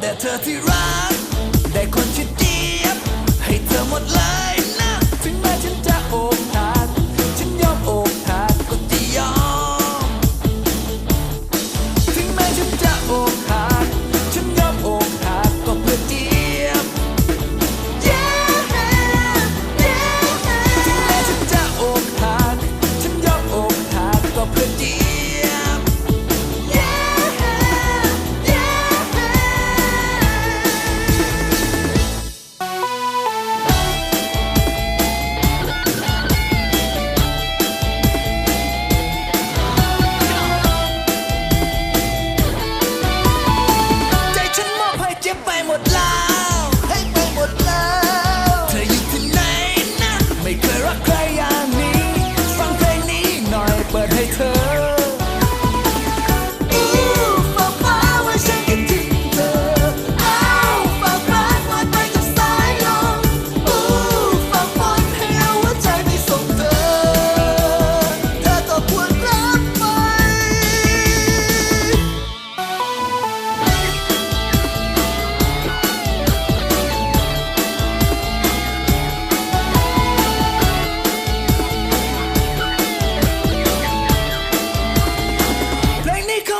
that dirty ride.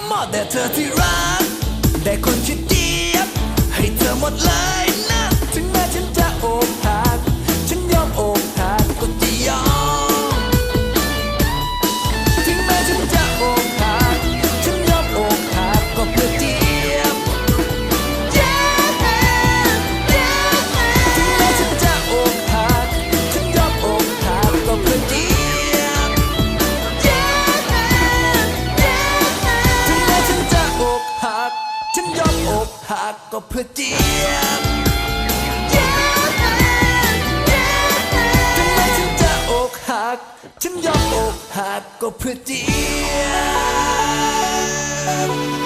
หมดแต่เธอที่รัก ได้คนที่เดียบให้เธอหมดเลยากก็เพื่อเจียมทำไมฉันจะอกหัก ฉันยอมอกหักก็เพื่อเจียม